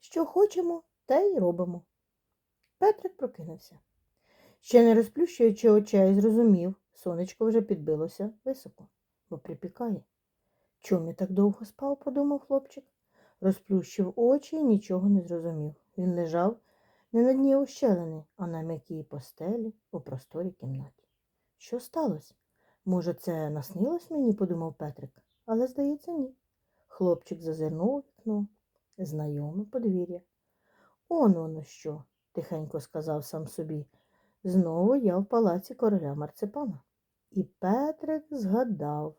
Що хочемо, те й робимо. Петрик прокинувся. Ще не розплющуючи очей, зрозумів, сонечко вже підбилося високо, бо припікає. Чому я так довго спав, подумав хлопчик. Розплющив очі і нічого не зрозумів. Він лежав не на дні ущелини, а на м'якій постелі у просторій кімнаті. Що сталося? Може, це наснилось мені, подумав Петрик, але, здається, ні. Хлопчик зазирнув вікно. Знайоме подвір'я. Он воно що, тихенько сказав сам собі. Знову я в палаці короля марципана. І Петрик згадав.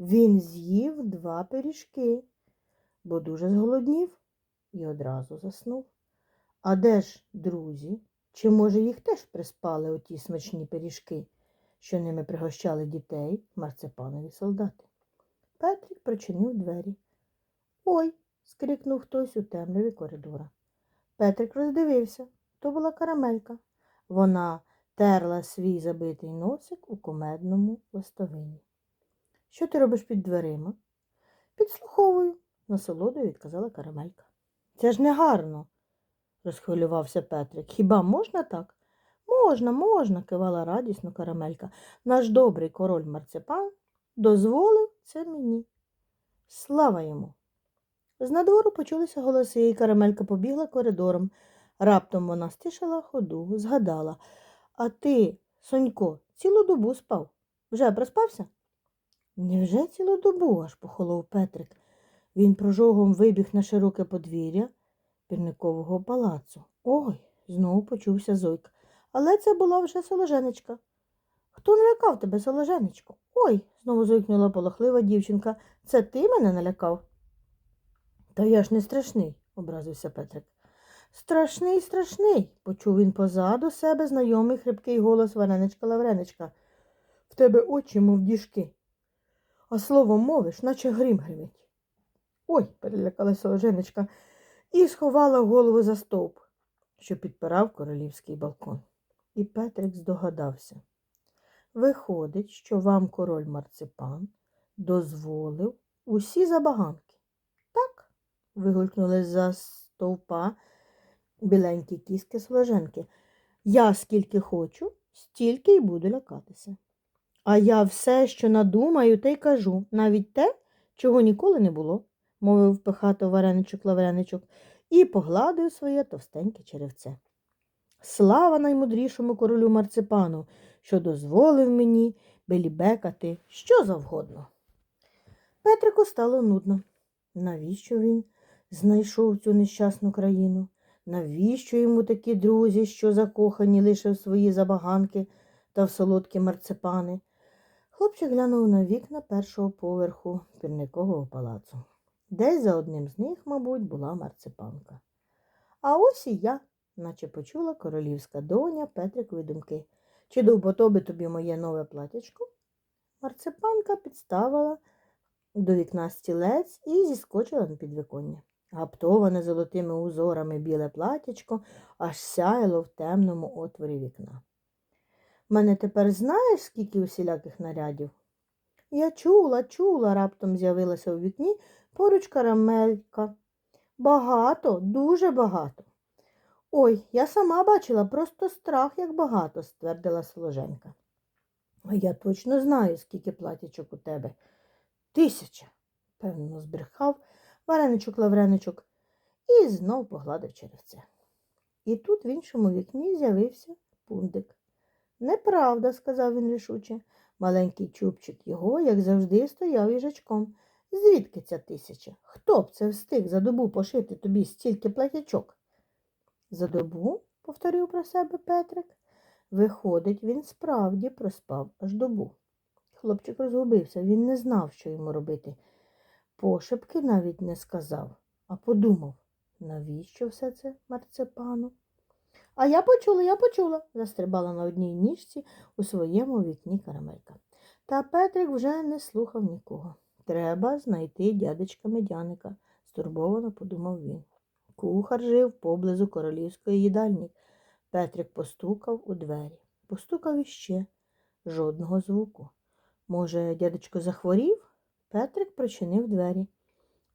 Він з'їв два пиріжки, бо дуже зголоднів і одразу заснув. А де ж друзі? Чи, може, їх теж приспали оті смачні пиріжки, що ними пригощали дітей марципанові солдати? Петрик прочинив двері. Ой. Скрикнув хтось у темряві коридора. Петрик роздивився. То була карамелька. Вона терла свій забитий носик у кумедному листовині. Що ти робиш під дверима? Підслуховую, насолодою відказала карамелька. Це ж не гарно, розхвилювався Петрик. Хіба можна так? Можна, можна, кивала радісно карамелька. Наш добрий король марципан дозволив це мені. Слава йому. З надвору почулися голоси, і карамелька побігла коридором. Раптом вона стишила ходу, згадала. А ти, Сонько, цілу добу спав? Вже проспався? Невже цілу добу? аж похолов Петрик. Він прожогом вибіг на широке подвір'я пірникового палацу. Ой, знову почувся зойк. Але це була вже соложенечка. Хто налякав тебе, соложенечко? Ой, знову зойкнула полохлива дівчинка. Це ти мене налякав? Та я ж не страшний, образився Петрик. Страшний, страшний, почув він позаду себе знайомий хрипкий голос Вареничка Лавреничка. В тебе очі, мов діжки, а слово мовиш, наче грім гримить. Ой, перелякалася Олеженечка і сховала голову за стовп, що підпирав королівський балкон. І Петрик здогадався. Виходить, що вам король марципан дозволив усі забаганки. Вигулькнули за стовпа біленькі кіски Соложенки. Я скільки хочу, стільки й буду лякатися. А я все, що надумаю, те й кажу, навіть те, чого ніколи не було, мовив пихато вареничок лавреничок і погладив своє товстеньке черевце. Слава наймудрішому королю марципану, що дозволив мені белібекати що завгодно. Петрику стало нудно. Навіщо він знайшов цю нещасну країну? Навіщо йому такі друзі, що закохані лише в свої забаганки та в солодкі марципани? Хлопчик глянув на вікна першого поверху пірникового палацу. Десь за одним з них, мабуть, була марципанка. А ось і я, наче почула королівська доня Петрикові думки. Чи до вподоби тобі моє нове платячко? Марципанка підставила до вікна стілець і зіскочила на підвіконня. Гаптоване золотими узорами біле платячко аж сяяло в темному отворі вікна. Мене тепер знаєш, скільки усіляких нарядів? Я чула, чула, раптом з'явилася у вікні поруч карамелька. Багато, дуже багато. Ой, я сама бачила, просто страх, як багато, ствердила Соложенька. А я точно знаю, скільки платячок у тебе. Тисяча, певно, збрехав вареничок лавреничок і знов погладив черевце. І тут в іншому вікні з'явився пундик. Неправда, сказав він рішуче. Маленький чубчик його, як завжди, стояв їжачком. Звідки ця тисяча? Хто б це встиг за добу пошити тобі стільки платячок? За добу, повторив про себе Петрик. Виходить, він справді проспав аж добу. Хлопчик розгубився, він не знав, що йому робити. Пошепки навіть не сказав, а подумав, навіщо все це марципану? А я почула, я почула, застрибала на одній ніжці у своєму вікні карамелька. Та Петрик вже не слухав нікого. Треба знайти дядечка медяника, стурбовано подумав він. Кухар жив поблизу королівської їдальні. Петрик постукав у двері. Постукав іще. Жодного звуку. Може, дядечко захворів? Петрик причинив двері.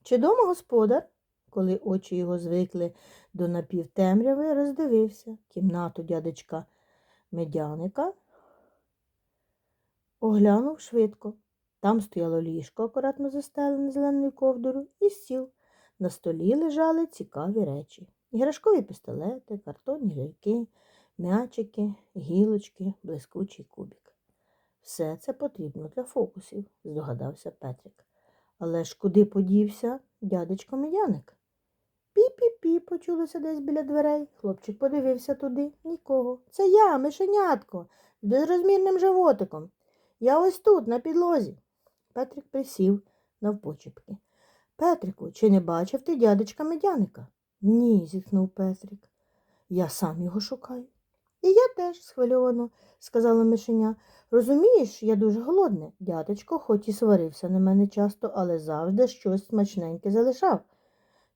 Чи дома господар? коли очі його звикли до напівтемряви, роздивився кімнату дядечка медяника. Оглянув швидко. Там стояло ліжко, акуратно застелене зеленою ковдрою, і стіл. На столі лежали цікаві речі. Іграшкові пістолети, картонні ляльки, м'ячики, гілочки, блискучий кубик. Все це потрібно для фокусів, здогадався Петрик. Але ж куди подівся дядечко медяник? Пі-пі-пі, почулося десь біля дверей. Хлопчик подивився туди. Нікого. Це я, мишенятко, з безрозмірним животиком. Я ось тут, на підлозі. Петрик присів навпочепки. Петрику, чи не бачив ти дядечка медяника? Ні, зітхнув Петрик. Я сам його шукаю. І я теж, схвильовано, сказала мишеня. Розумієш, я дуже голодне. Дядечко, хоч і сварився на мене часто, але завжди щось смачненьке залишав.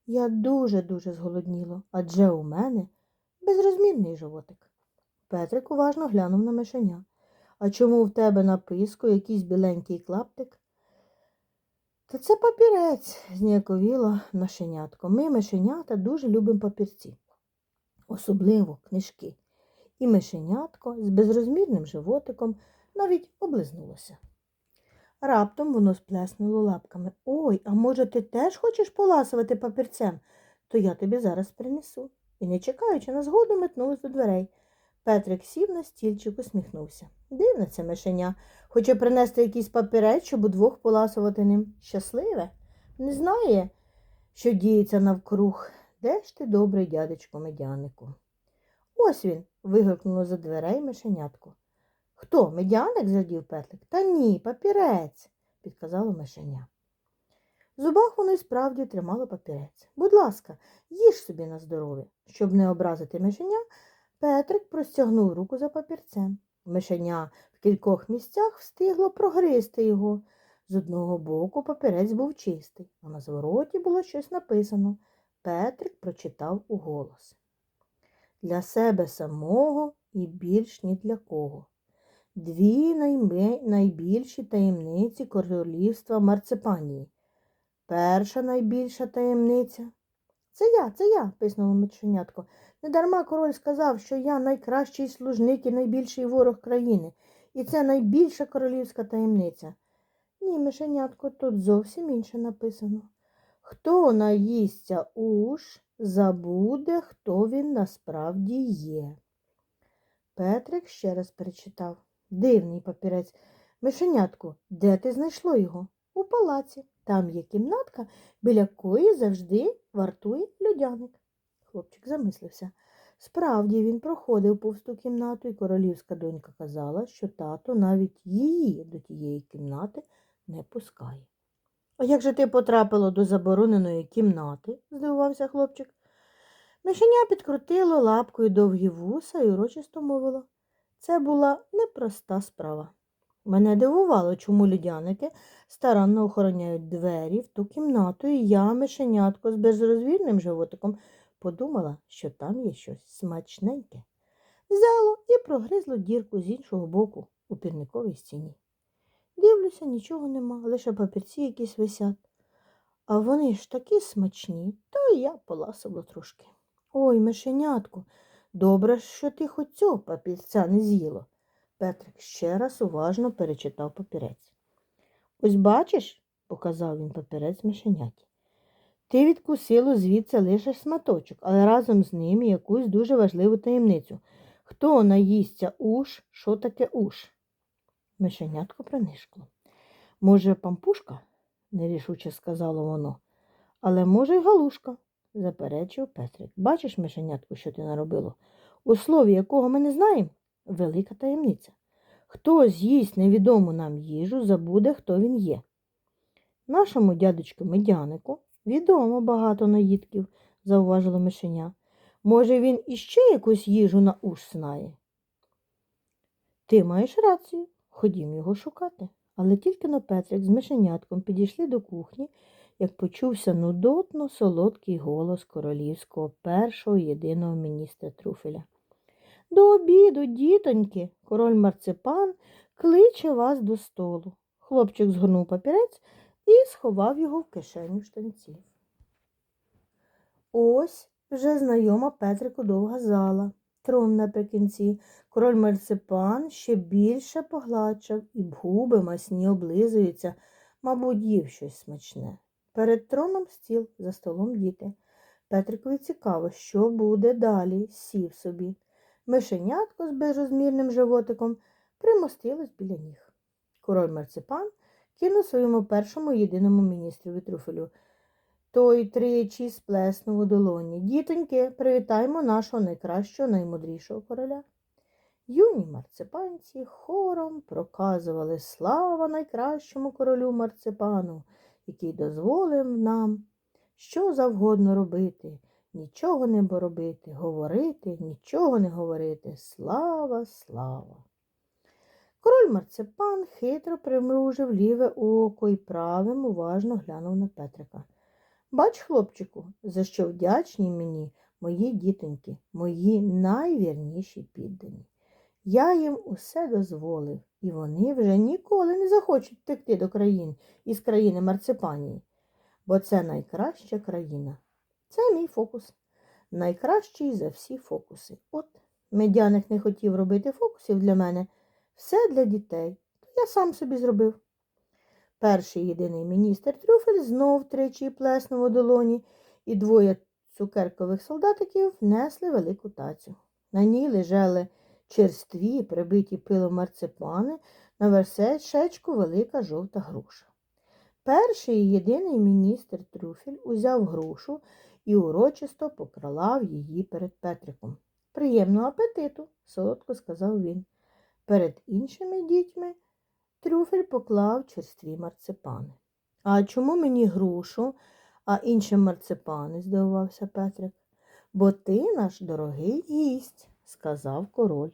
Я дуже-дуже зголодніло, адже у мене безрозмірний животик. Петрик уважно глянув на мишеня. А чому в тебе на писку якийсь біленький клаптик? Та це папірець, зніяковіло мишенятко. Ми, мишенята, дуже любимо папірці, особливо книжки. І мишенятко з безрозмірним животиком навіть облизнулося. Раптом воно сплеснуло лапками. Ой, а може, ти теж хочеш поласувати папірцем? То я тобі зараз принесу. І, не чекаючи на згоду, метнулась до дверей. Петрик сів на стільчик, усміхнувся. Дивне це мишеня. Хоче принести якийсь папірець, щоб удвох поласувати ним. Щасливе? Не знає, що діється навкруг. Де ж ти добрий дядечко медянику? Ось він. Вигукнуло за дверей мишенятко. Хто? Медяник? зрадів Петрик. Та ні, папірець, підказало мишеня. В зубах воно й справді тримало папірець. Будь ласка, їж собі на здоров'я. Щоб не образити мишеня, Петрик простягнув руку за папірцем. Мишеня в кількох місцях встигло прогризти його. З одного боку папірець був чистий, а на звороті було щось написано. Петрик прочитав уголос. Для себе самого і більш ні для кого. Дві найбільші таємниці королівства Марципанії. Перша найбільша таємниця. Це я, це я, писнуло меченятко. Недарма король сказав, що я найкращий служник і найбільший ворог країни, і це найбільша королівська таємниця. Ні, мишенятко, тут зовсім інше написано. Хто наїсться уж, забуде, хто він насправді є. Петрик ще раз перечитав. Дивний папірець. Мишенятку, де ти знайшло його? У палаці. Там є кімнатка, біля якої завжди вартує людяник. Хлопчик замислився. Справді він проходив повз ту кімнату, і королівська донька казала, що тато навіть її до тієї кімнати не пускає. А як же ти потрапила до забороненої кімнати? здивувався хлопчик. Мишеня підкрутило лапкою довгі вуса і урочисто мовило. Це була непроста справа. Мене дивувало, чому людяники старанно охороняють двері в ту кімнату, і я, мишенятко з безрозвірним животиком, подумала, що там є щось смачненьке. Взяло і прогризло дірку з іншого боку у пірниковій стіні. Дивлюся, нічого нема, лише папірці якісь висять. А вони ж такі смачні, то я поласила трошки. Ой, мишенятко, добре, що ти хоч цього папірця не з'їла. Петрик ще раз уважно перечитав папірець. Ось бачиш, показав він папірець мишеняті. Ти відкусило звідси лише шматочок, але разом з ним якусь дуже важливу таємницю. Хто наїсться уш, що таке уш? Мишенятко принишкло. Може, пампушка? нерішуче сказало воно. Але може, й галушка, заперечив Петрик. Бачиш, мишенятку, що ти наробило? У слові, якого ми не знаємо, велика таємниця. Хто з'їсть невідому нам їжу, забуде, хто він є. Нашому дядечку медянику відомо багато наїдків, зауважило мишеня. Може, він іще якусь їжу на уш знає? Ти маєш рацію, ходім його шукати. Але тільки но Петрик з мишенятком підійшли до кухні, як почувся нудотно солодкий голос королівського першого єдиного міністра Труфеля. До обіду, дітоньки, король марципан кличе вас до столу. Хлопчик згорнув папірець і сховав його в кишеню штанців. Ось вже знайома Петрику довга зала, трон наприкінці. Король марципан ще більше погладшав, і губи масні облизуються, мабуть, їв щось смачне. Перед троном стіл, за столом діти. Петрикові цікаво, що буде далі, сів собі. Мишенятко з безрозмірним животиком примостилось біля ніг. Король марципан кинув своєму першому єдиному міністрові трюфелю. Той тричі сплеснув у долоні. Дітоньки, привітаймо нашого найкращого, наймудрішого короля. Юні марципанці хором проказували слава найкращому королю марципану, який дозволив нам що завгодно робити, нічого не робити, говорити, нічого не говорити. Слава, слава. Король марципан хитро примружив ліве око і правим уважно глянув на Петрика. Бач, хлопчику, за що вдячні мені мої дітоньки, мої найвірніші піддані. Я їм усе дозволив, і вони вже ніколи не захочуть втекти до країн із країни Марципанії, бо це найкраща країна. Це мій фокус. Найкращий за всі фокуси. От, медяник не хотів робити фокусів для мене, все для дітей, то я сам собі зробив. Перший єдиний міністр Трюфель знов тричі плеснув у долоні, і двоє цукеркових солдатиків внесли велику тацю. На ній лежали черстві, прибиті пилом марципани, на версечечку велика жовта груша. Перший єдиний міністр Трюфель узяв грушу і урочисто покралав її перед Петриком. Приємного апетиту, солодко сказав він. Перед іншими дітьми Трюфель поклав черстві марципани. А чому мені грушу, а іншим марципани? здивувався Петрик. Бо ти наш дорогий гість, сказав король.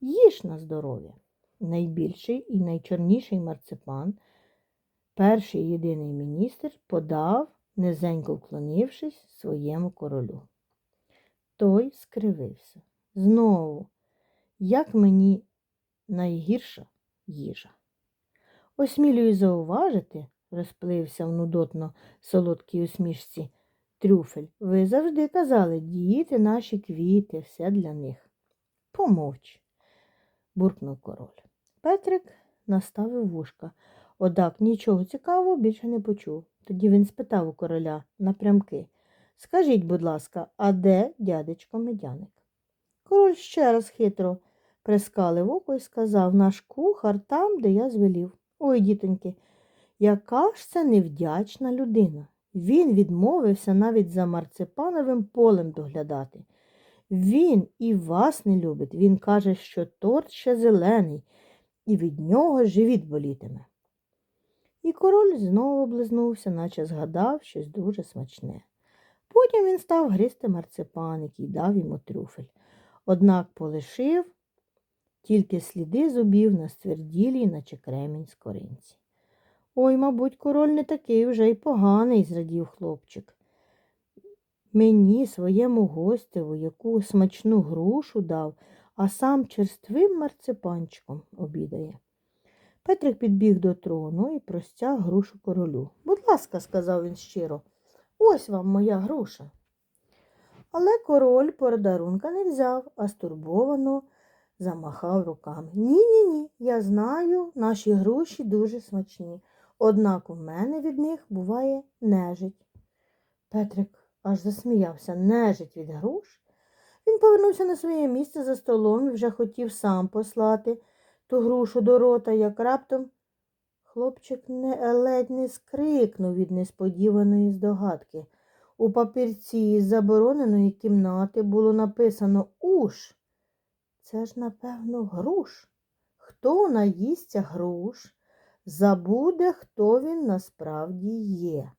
Їж на здоров'я. Найбільший і найчорніший марципан, перший єдиний міністр, подав, низенько вклонившись своєму королю. Той скривився. Знову, як мені найгірша їжа. Осмілюю зауважити, розплився в нудотно солодкій усмішці трюфель. Ви завжди казали, діти наші квіти, все для них. Помовч, буркнув король. Петрик наставив вушка, одак нічого цікавого більше не почув. Тоді він спитав у короля напрямки. Скажіть, будь ласка, а де дядечко медяник? Король ще раз хитро прискалив око і сказав наш кухар там, де я звелів. Ой, дітоньки, яка ж це невдячна людина. Він відмовився навіть за марципановим полем доглядати. Він і вас не любить. Він каже, що торт ще зелений, і від нього живіт болітиме. І король знову облизнувся, наче згадав щось дуже смачне. Потім він став гризти марципан, який дав йому трюфель. Однак полишив тільки сліди зубів на стверділій, наче кремінь скоринці. Ой, мабуть, король не такий вже й поганий, зрадів хлопчик. Мені, своєму гостеву, яку смачну грушу дав, а сам черствим марципанчиком обідає. Петрик підбіг до трону і простяг грушу королю. Будь ласка, сказав він щиро, ось вам моя груша. Але король подарунка не взяв, а стурбовано замахав руками. Ні, ні, ні, я знаю, наші груші дуже смачні, однак у мене від них буває нежить. Петрик аж засміявся нежить від груш. Він повернувся на своє місце за столом і вже хотів сам послати ту грушу до рота, як раптом хлопчик не ледь не скрикнув від несподіваної здогадки. У папірці із забороненої кімнати було написано Уш. Це ж, напевно, груш. Хто наїсться груш, забуде, хто він насправді є.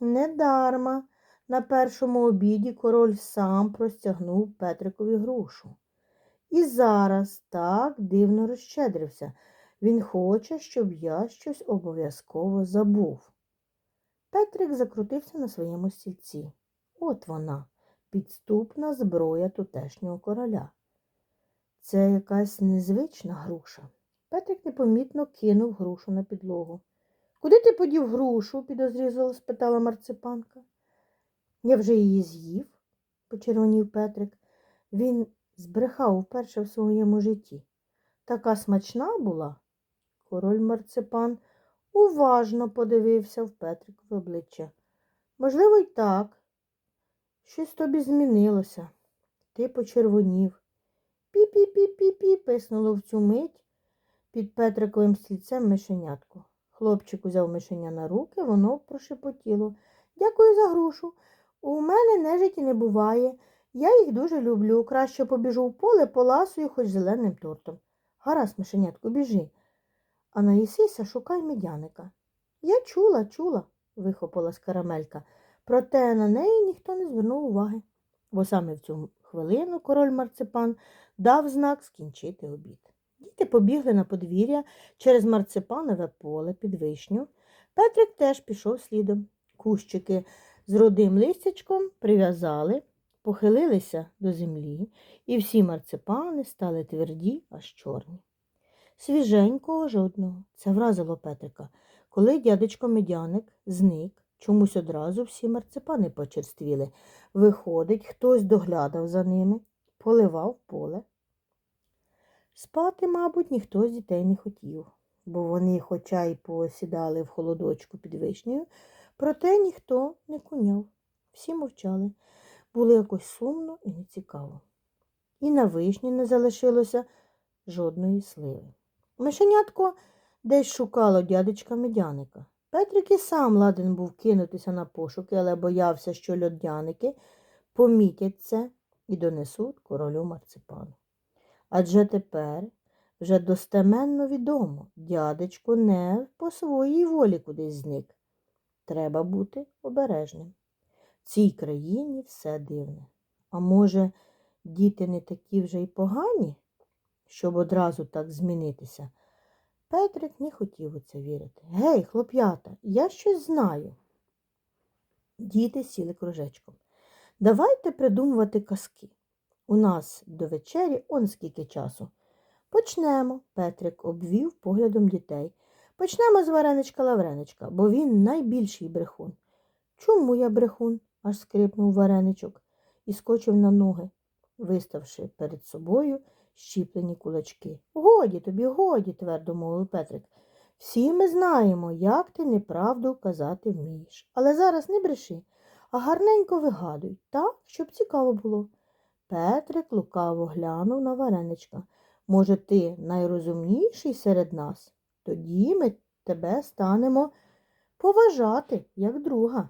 Недарма на першому обіді король сам простягнув Петрикові грушу. І зараз так дивно розщедрився. Він хоче, щоб я щось обов'язково забув. Петрик закрутився на своєму стільці. От вона, підступна зброя тутешнього короля. Це якась незвична груша. Петрик непомітно кинув грушу на підлогу. Куди ти подів грушу? підозрізливо спитала марципанка. Я вже її з'їв, почервонів Петрик. Він збрехав вперше в своєму житті. Така смачна була. Король марципан уважно подивився в Петрикове обличчя. Можливо, й так. Щось тобі змінилося. Ти почервонів. Пі-пі-пі-пі-пі, писнуло в цю мить під Петриковим стільцем мишенятко. Хлопчик узяв мишеня на руки, воно прошепотіло. Дякую за грушу. У мене нежиті не буває. Я їх дуже люблю. Краще побіжу в поле, поласую хоч зеленим тортом. Гаразд, мишенятко, біжи. А наїсися шукай медяника. Я чула, чула, вихопилась карамелька, проте на неї ніхто не звернув уваги, бо саме в цю хвилину король марципан дав знак скінчити обід. Діти побігли на подвір'я через марципанове поле під вишню. Петрик теж пішов слідом. Кущики з рудим листячком прив'язали, похилилися до землі, і всі марципани стали тверді, аж чорні. Свіженького жодного. Це вразило Петрика. Коли дядечко медяник зник, чомусь одразу всі марципани почерствіли. Виходить, хтось доглядав за ними, поливав поле. Спати, мабуть, ніхто з дітей не хотів, бо вони, хоча й посідали в холодочку під вишнею, проте ніхто не куняв. Всі мовчали. Було якось сумно і нецікаво. І на вишні не залишилося жодної сливи. Мишенятко десь шукало дядечка медяника. Петрик і сам ладен був кинутися на пошуки, але боявся, що льодяники помітять це і донесуть королю марципану. Адже тепер вже достеменно відомо, дядечко не по своїй волі кудись зник. Треба бути обережним. В цій країні все дивне. А може, діти не такі вже й погані, щоб одразу так змінитися? Петрик не хотів у це вірити. Гей, хлоп'ята, я щось знаю. Діти сіли кружечком. Давайте придумувати казки. У нас до вечері он скільки часу. Почнемо, Петрик обвів поглядом дітей. Почнемо з вареничка Лавреничка, бо він найбільший брехун. Чому я брехун? аж скрипнув вареничок і скочив на ноги, виставши перед собою щіплені кулачки. Годі тобі, годі, твердо мовив Петрик. Всі ми знаємо, як ти неправду казати вмієш. Але зараз не бреши, а гарненько вигадуй, так, щоб цікаво було. Петрик лукаво глянув на вареничка. Може, ти найрозумніший серед нас? Тоді ми тебе станемо поважати, як друга.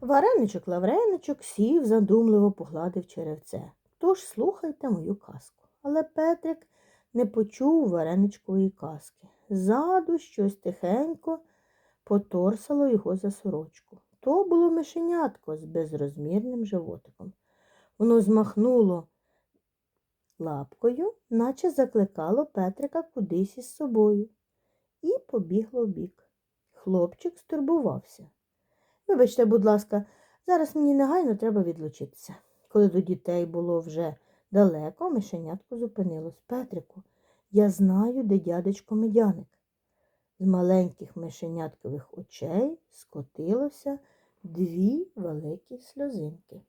Вареничок Лавреничок сів, задумливо погладив черевце. Тож слухайте мою казку. Але Петрик не почув вареничкової казки. Ззаду щось тихенько поторсало його за сорочку. То було мишенятко з безрозмірним животиком. Воно змахнуло лапкою, наче закликало Петрика кудись із собою, і побігло вбік. Хлопчик стурбувався. Вибачте, будь ласка, зараз мені негайно треба відлучитися. Коли до дітей було вже далеко, мишенятко зупинилось. Петрику, я знаю, де дядечко медяник. З маленьких мишеняткових очей скотилося дві великі сльозинки.